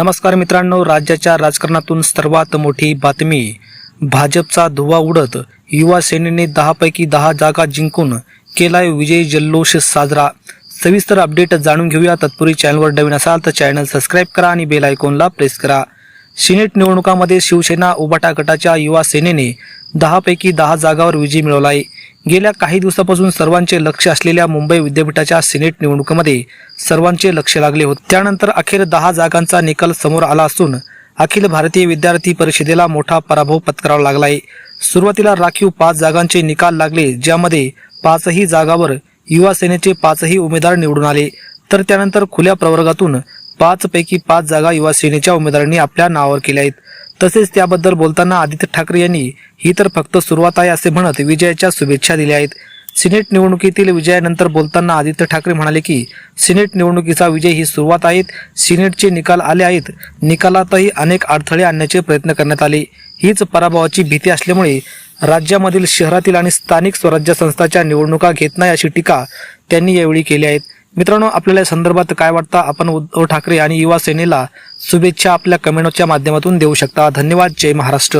नमस्कार मित्रांनो राज्याच्या राजकारणातून सर्वात मोठी बातमी. भाजपचा धुवा उडत युवा सेनेने दहापैकी दहा जागा जिंकून केलाय विजय जल्लोष साजरा. सविस्तर अपडेट जाणून घेऊया. तत्पूर्वी चॅनलवर नवीन असाल तर चॅनल सबस्क्राईब करा आणि बेल आयकॉनला प्रेस करा. सिनेट निवडणुकामध्ये शिवसेना उबाटा गटाच्या युवा सेनेने दहापैकी दहा जागावर विजय मिळवला आहे गेल्या काही दिवसापासून सर्वांचे लक्ष असलेल्या मुंबई विद्यापीठाच्या सिनेट निवडणुकीमध्ये सर्वांचे लक्ष लागले होते. त्यानंतर अखेर दहा जागांचा निकाल समोर आला असून अखिल भारतीय विद्यार्थी परिषदेला मोठा पराभव पत्करावा लागला आहे. सुरुवातीला राखीव पाच जागांचे निकाल लागले ज्यामध्ये पाचही जागावर युवा सेनेचे पाचही उमेदवार निवडून आले. तर त्यानंतर खुल्या प्रवर्गातून पाच पैकी पाच जागा युवा सेनेच्या उमेदवारांनी आपल्या नावावर केल्या आहेत. तसेच त्याबद्दल बोलताना आदित्य ठाकरे यांनी ही तर फक्त सुरुवात आहे असे म्हणत विजयाच्या शुभेच्छा दिल्या आहेत. सिनेट निवडणुकीतील विजयानंतर बोलताना आदित्य ठाकरे म्हणाले की सिनेट निवडणुकीचा विजय ही सुरुवात आहेत सिनेटचे निकाल आले आहेत. निकालातही अनेक अडथळे आणण्याचे प्रयत्न करण्यात आले. हीच पराभवाची भीती असल्यामुळे राज्यामधील शहरातील आणि स्थानिक स्वराज्य संस्थाच्या निवडणुका घेत नाही अशी टीका त्यांनी यावेळी केली आहेत मित्रांनो आपल्याला या संदर्भात काय वाटतं? आपण उद्धव ठाकरे आणि युवा सेनेला शुभेच्छा आपल्या कमेंटच्या माध्यमातून देऊ शकता. धन्यवाद. जय महाराष्ट्र.